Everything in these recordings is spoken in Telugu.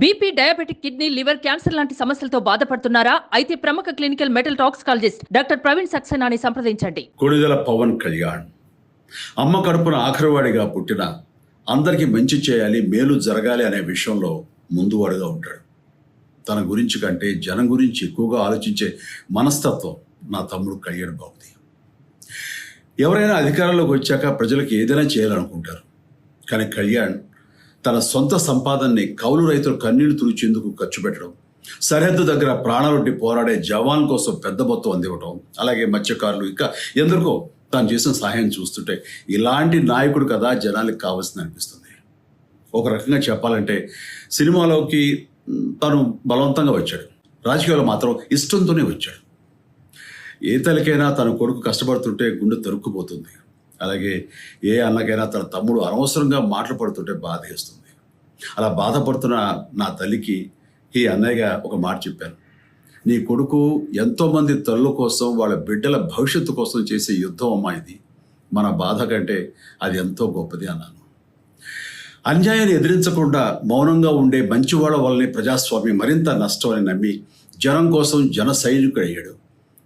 BP diabetic kidney liver cancer లాంటి సమస్యలతో బాధపడుతున్నారా? అయితే ప్రముఖ clinical metal toxicologist doctor Praveen సక్సేనాని సంప్రదించండి. కొడిదల పవన్ కళ్యాణ్. అమ్మ కడుపున ఆఖరివాడిగా పుట్టిన అందరికీ మంచి చేయాలి మేలు జరగాలి అనే విషయంలో ముందువాడుగా ఉంటాడు. తన గురించి కంటే జనం గురించి ఎక్కువగా ఆలోచించే మనస్తత్వం నా తమ్ముడు కళ్యాణ్ బాబుది. ఎవరైనా అధికారంలోకి వచ్చాక ప్రజలకు ఏదైనా చేయాలనుకుంటారు. కానీ కళ్యాణ్ తన సొంత సంపాదనని కౌలు రైతులు కన్నీళ్ళు తుడిచేందుకు ఖర్చు పెట్టడం సరిహద్దు దగ్గర ప్రాణాలొడ్డి పోరాడే జవాన్ కోసం పెద్ద మొత్తం అందివ్వటం అలాగే మత్స్యకారులు ఇంకా ఎందరికో తాను చేసిన సహాయం చూస్తుంటే ఇలాంటి నాయకుడు కదా జనాలకు కావాల్సింది అనిపిస్తుంది. ఒక రకంగా చెప్పాలంటే సినిమాలోకి తను బలవంతంగా వచ్చాడు. రాజకీయాల్లో మాత్రం ఇష్టంతోనే వచ్చాడు. ఏ తల్లికైనా తన కొడుకు కష్టపడుతుంటే గుండె తరుక్కుపోతుంది. అలాగే ఏ అన్నకైనా తన తమ్ముడు అనవసరంగా మాటలు పడుతుంటే బాధ వేస్తుంది అలా బాధపడుతున్న నా తల్లికి ఈ అన్నయ్యగా ఒక మాట చెప్పాను. నీ కొడుకు ఎంతోమంది తల్లుల కోసం వాళ్ళ బిడ్డల భవిష్యత్తు కోసం చేసే యుద్ధం అమ్మా ఇది. మన బాధ కంటే అది ఎంతో గొప్పది అన్నాను. అన్యాయాన్ని ఎదిరించకుండా మౌనంగా ఉండే మంచివాళ్ళ వల్లనే ప్రజాస్వామ్యం మరింత నష్టం అని నమ్మి జనం కోసం జన సైనికుడు అయ్యాడు.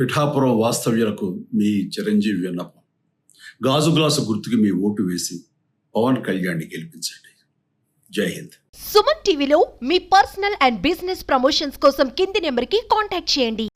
పిఠాపురం వాస్తవ్యులకు మీ చిరంజీవి విన్నపం. గాజు గ్లాసు గుర్తుకి మీ ఓటు వేసి పవన్ కళ్యాణ్ని గెలిపించండి. జై హింద్. సుమన్ టీవీలో మీ పర్సనల్ అండ్ బిజినెస్ ప్రమోషన్స్ కోసం కింది నెంబర్కి కాంటాక్ట్ చేయండి.